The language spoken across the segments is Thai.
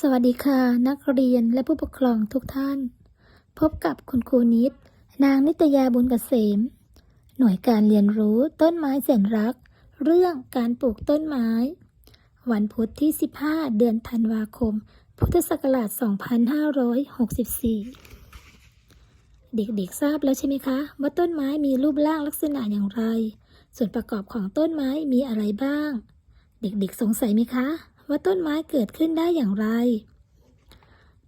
สวัสดีค่ะ นักเรียนและผู้ปกครองทุกท่าน พบกับคุณครูนิด นางนิตยาบุญเกษม หน่วยการเรียนรู้ต้นไม้แสนรัก เรื่องการปลูกต้นไม้ วันพุธที่ 15 เดือนธันวาคม พุทธศักราช 2564 เด็กๆทราบแล้วใช่ไหมคะ ว่าต้นไม้มีรูปร่างลักษณะอย่างไร ส่วนประกอบของต้นไม้มีอะไรบ้าง เด็กๆสงสัยไหมคะ ว่าต้นไม้เกิดขึ้นได้อย่างไร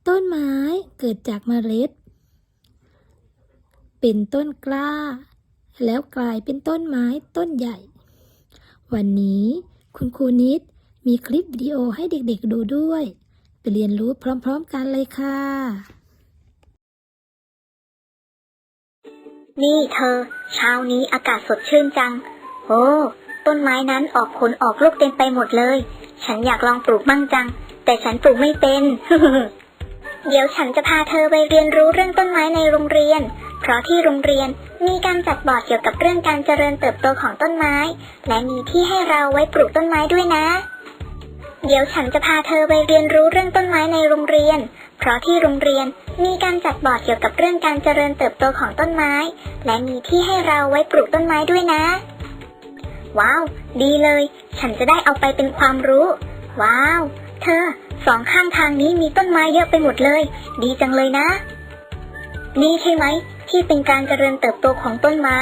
ต้นไม้เกิดจากเมล็ด เป็นต้นกล้า แล้วกลายเป็นต้นไม้ต้นใหญ่ วันนี้คุณครูนิดมีคลิปวิดีโอให้เด็กๆดูด้วย ไปเรียนรู้พร้อมๆกันเลยค่ะ นี่เธอ เช้านี้อากาศสดชื่นจัง โอ้ ต้นไม้นั้นออกผลออกลูกเต็มไปหมดเลย ฉันอยากลองปลูกบ้างจัง แต่ฉันปลูกไม่เป็น เดี๋ยวฉันจะพาเธอไปเรียนรู้เรื่องต้นไม้ในโรงเรียน เพราะที่โรงเรียนมีการจัดบอร์ดเกี่ยวกับเรื่องการเจริญเติบโตของต้นไม้ และมีที่ให้เราไว้ปลูกต้นไม้ด้วยนะ เดี๋ยวฉันจะพาเธอไปเรียนรู้เรื่องต้นไม้ในโรงเรียน เพราะที่โรงเรียนมีการจัดบอร์ดเกี่ยวกับเรื่องการเจริญเติบโตของต้นไม้ และมีที่ให้เราไว้ปลูกต้นไม้ด้วยนะ ว้าว ดีเลย ฉันจะได้เอาไปเป็นความรู้ ว้าว เธอ สองข้างทางนี้มีต้นไม้เยอะไปหมดเลย ดีจังเลยนะ นี่ใช่ไหม ที่เป็นการเจริญเติบโตของต้นไม้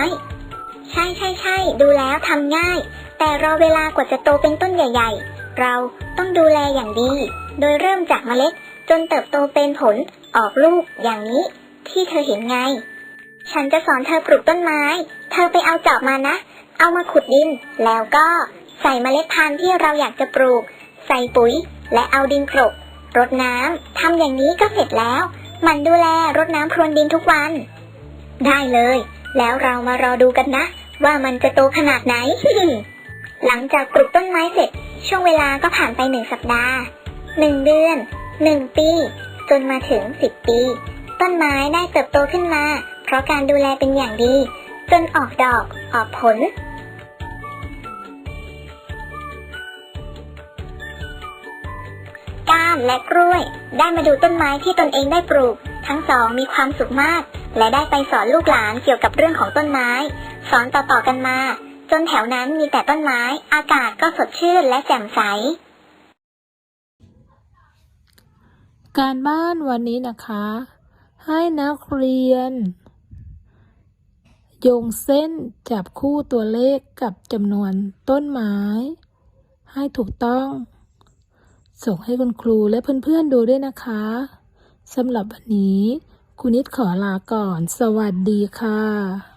ใช่ใช่ใช่ ดูแล้วทำง่าย แต่รอเวลากว่าจะโตเป็นต้นใหญ่ ๆ เราต้องดูแลอย่างดี โดยเริ่มจากเมล็ด จนเติบโตเป็นผล ออกลูก อย่างนี้ ที่เธอเห็นไง ฉันจะสอนเธอปลูกต้นไม้ เธอไปเอาจอบมานะ เอามาขุดดิน แล้วก็ใส่เมล็ดพันธุ์ที่เราอยากจะปลูก ใส่ปุ๋ย และเอาดินกลบรดน้ำทำอย่างนี้ก็เสร็จแล้ว มันดูแลรดน้ำพรวนดินทุกวัน ได้เลย แล้วเรามารอดูกันนะ ว่ามันจะโตขนาดไหน หลังจากปลูกต้นไม้เสร็จ ช่วงเวลาก็ผ่านไปหนึ่งสัปดาห์หนึ่งเดือนหนึ่งปี จนมาถึงสิบปี ต้นไม้ได้เติบโตขึ้นมา เพราะการดูแลเป็นอย่างดี จนออกดอกออกผล ก้านและกล้วย ได้มาดูต้นไม้ที่ตนเองได้ปลูก ทั้งสองมีความสุขมาก และได้ไปสอนลูกหลานเกี่ยวกับเรื่องของต้นไม้ สอนต่อๆกันมา จนแถวนั้นมีแต่ต้นไม้ อากาศก็สดชื่นและแจ่มใสการบ้านวันนี้นะคะ ให้นักเรียน โยงเส้นจับคู่ตัวเลขกับจำนวนต้นไม้ ให้ถูกต้อง ส่งให้คุณครูและเพื่อนๆดูด้วยนะคะสำหรับวันนี้ คุณนิดขอลาก่อน สวัสดีค่ะ